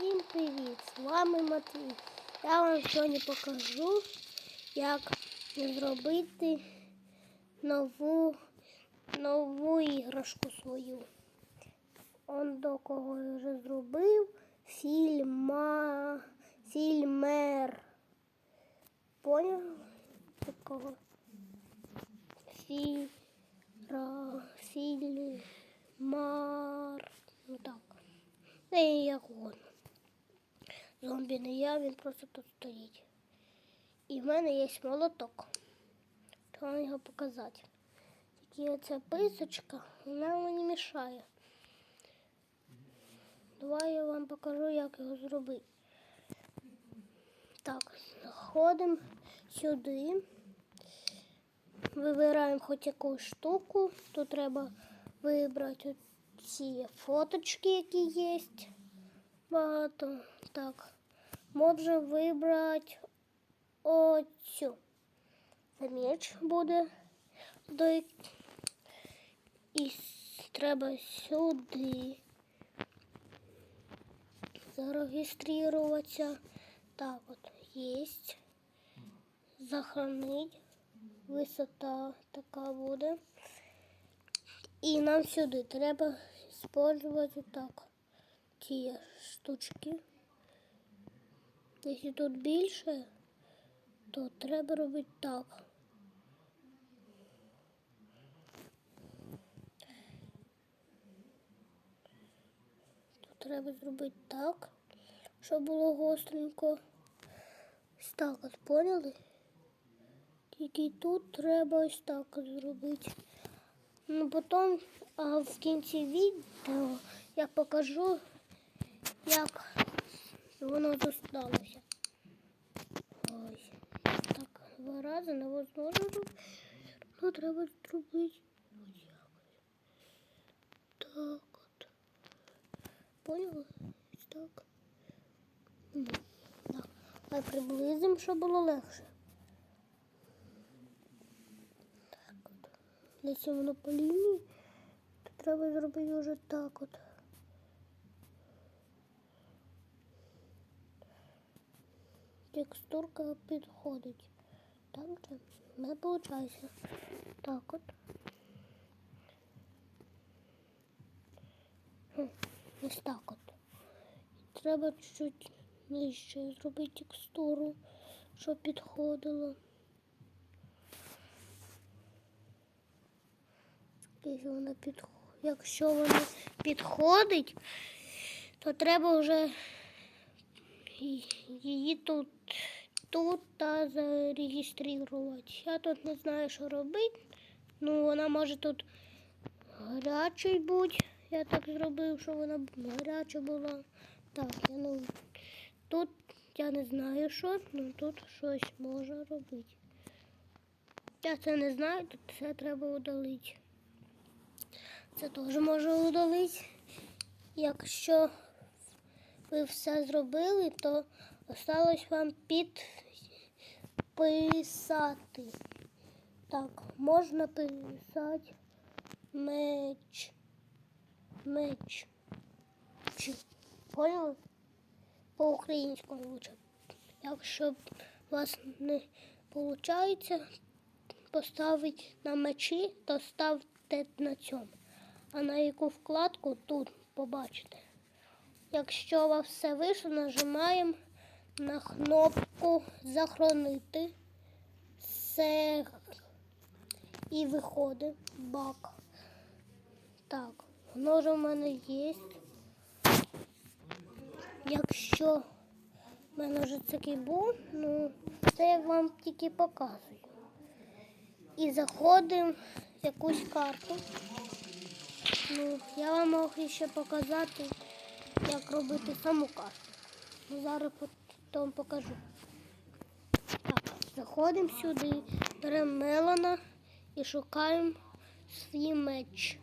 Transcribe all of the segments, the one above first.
Всім привіт! З вами Матвій. Я вам сьогодні покажу, як зробити нову, нову іграшку свою. Он до кого я вже зробив фільма, фільмер. Поняв? Такого? Фіра, фільмар. Ну так. Не як угодно. Зомбі не я, він просто тут стоїть. І в мене є молоток. То вам його показати. Тільки оця писочка, вона мені мішає. Давай я вам покажу, як його зробити. Так, заходимо сюди. Вибираємо хоч якусь штуку. Тут треба вибрати ці фоточки, які є. Багато. Так. Можемо вибрати оцю. Меч буде. І треба сюди зареєструватися. Так от, є. Захоронить. Висота така буде. І нам сюди треба использовать так ті штучки. Якщо тут більше, то треба робити так. Тут треба зробити так, щоб було гостренько. Ось так от поняли? Тільки тут треба ось так зробити. Ну, потім а в кінці відео я покажу, як воно зосталося. Ось. Так, два рази невозможно робити. Ну, треба зробити. Так от. Поняли? Так. Так. А приблизимо, щоб було легше. Так от. Якщо воно по лінії, то треба зробити вже так от. Текстурка підходить. Так же не виходить. Так от. Хм, Ось так от. Треба чуть-чуть нижче зробити текстуру, щоб підходило. Вона підходить, якщо вона підходить, то треба вже її тут, тут та зареєструвати. Я тут не знаю, що робити. Ну, вона може тут гарячий бути. Я так зробив, що вона гаряча була. Так, я ну тут я не знаю, що, ну тут щось можна робити. Я це не знаю, тут все треба удалити. Це теж можу удалити. Якщо ви все зробили, то осталось вам підписати. Так, можна писати меч. Меч. Поняли? По-українському лучше. Якщо у вас не виходить поставити на мечі, то ставте на цьому. А на яку вкладку тут побачите. Якщо у вас все вийшло, нажимаємо на кнопку Захоронити. Все і виходить бак. Так, воно вже в мене є. Якщо в мене вже такий був, ну це я вам тільки показую. І заходимо в якусь карту. Ну, я вам можу ще показати, як робити саму карту. Ну, зараз потім покажу. Так, заходимо сюди, беремо Мелана і шукаємо свій меч.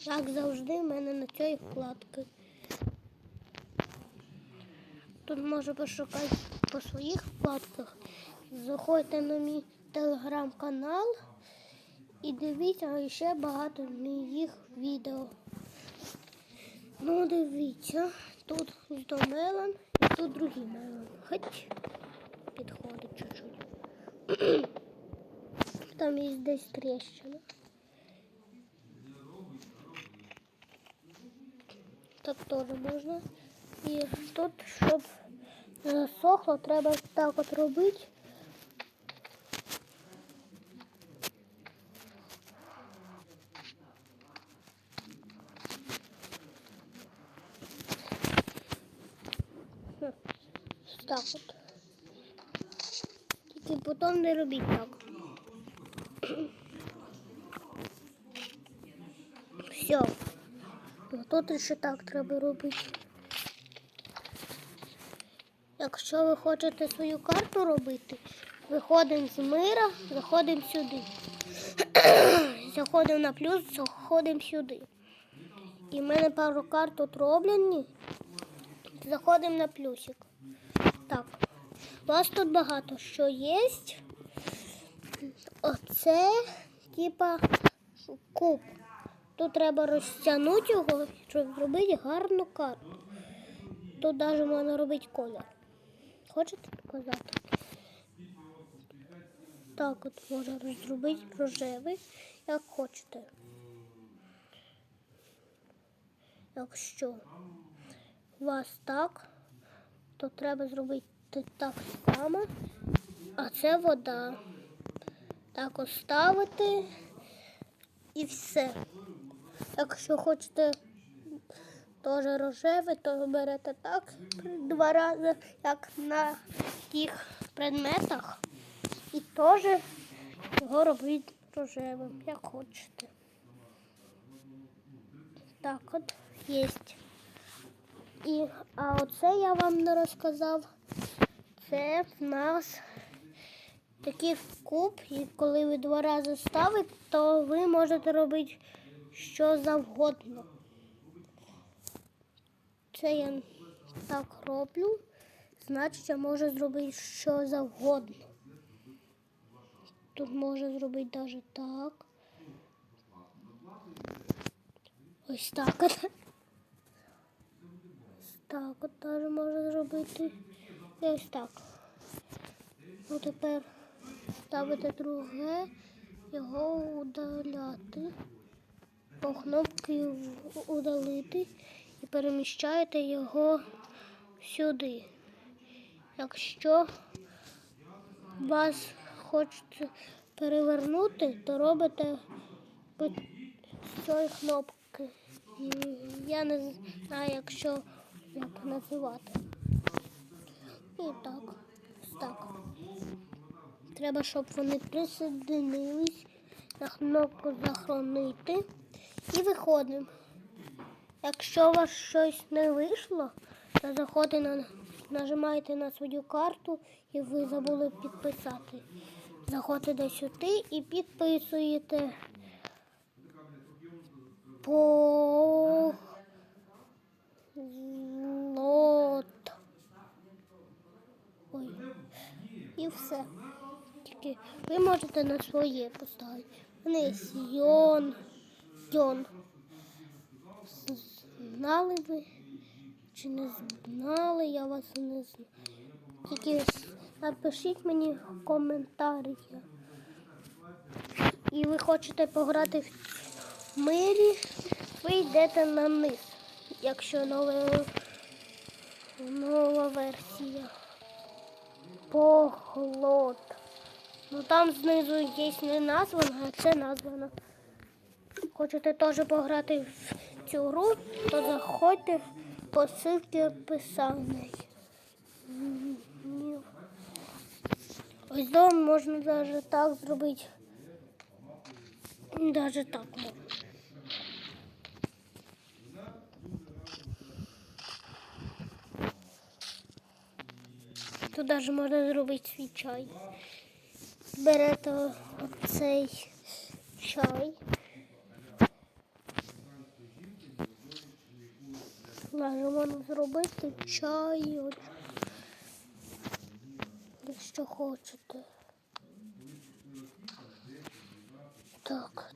Як завжди, в мене на цій вкладці. Тут можу пошукати по своїх вкладках. Заходьте на мій телеграм-канал і дивіться ще багато моїх відео. Ну, дивіться, тут то мелон і тут другий мелон. Хоч підходить чуть-чуть. Там є десь тріщина. Так теж можна. І тут, щоб засохло, треба так от робити. Хм, Так от. Тільки потім не робіть так. Все. Тут ще так треба робити. Якщо ви хочете свою карту робити, виходимо з мира, заходимо сюди. Заходимо на плюс, заходимо сюди. І в мене пару карт тут роблені. Заходимо на плюсик. Так. У вас тут багато що є. Оце типа куб. Тут треба розтягнути його, щоб зробити гарну карту. Тут навіть можна робити колір. Хочете показати? Так от можна розробити рожевий, як хочете. Якщо у вас так, то треба зробити так само. А це вода. Так ось ставити і все. Якщо хочете теж рожевий, то берете так два рази, як на тих предметах. І теж його робіть рожевим, як хочете. Так от є. І, а оце я вам не розказав. Це в нас такий куб, і коли ви два рази ставите, то ви можете робити що завгодно. Це я так роблю, значить я можу зробити що завгодно. Тут можна зробити навіть так. Ось так так от теж можна зробити. Ось так. Ну тепер ставити друге, його удаляти. По кнопці удалити і переміщаєте його сюди. Якщо вас хочете перевернути, то робите з цієї кнопки. Я не знаю, якщо як називати. І так, так. Треба, щоб вони присоединились на кнопку захоронити і виходимо. Якщо у вас щось не вийшло, то заходите на нажимаєте на свою карту і ви забули підписати. Заходите сюди і підписуєте по лот. Ой. І все. Тільки ви можете на своє поставити. Мене є йон. Знали ви чи не знали, я вас не знаю. Тільки напишіть мені в коментарі. І ви хочете пограти в мирі, ви йдете на низ, якщо нова, нова версія. Поглот. Ну там знизу є не названо, а це названо. Хочете теж пограти в цю гру, то заходьте по ссылці описаній. Ось дома можна навіть так зробити. Навіть так можна. Тут навіть можна зробити свій чай. Берете оцей чай. Навіть можна зробити чай. Якщо хочете. Так.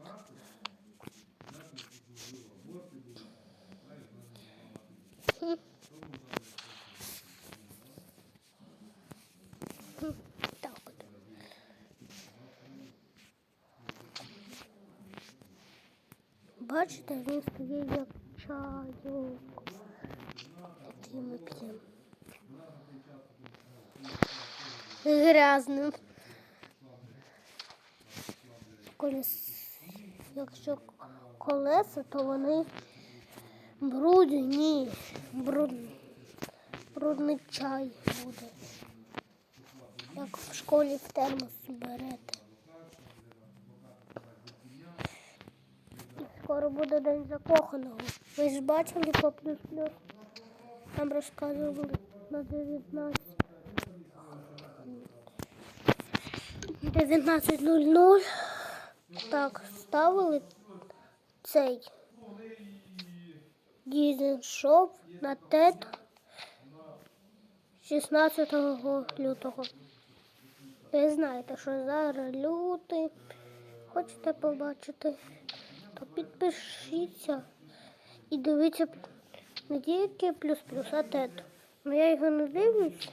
от. Бачите, він стає як чайок. Який ми п'ємо. Грязним. Колес... Якщо колеса, то вони брудні. Бруд... Брудний чай буде. Як в школі в термос берете. Скоро буде день закоханого. Ви ж бачили по плюс плюс. Нам розказували на 19. 19.00. Так, ставили цей дізель шоп на тет 16 лютого. Ви знаєте, що зараз лютий. Хочете побачити, то підпишіться і дивіться не тільки плюс-плюс, а тет. Ну я його не дивлюсь.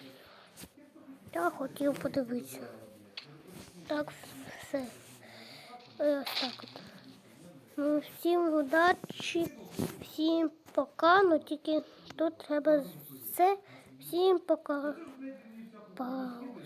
Я хотів подивитися. Так, все. Ось так от. Ну, всім удачі, всім пока. Ну тільки тут треба все. Всім пока. Пау.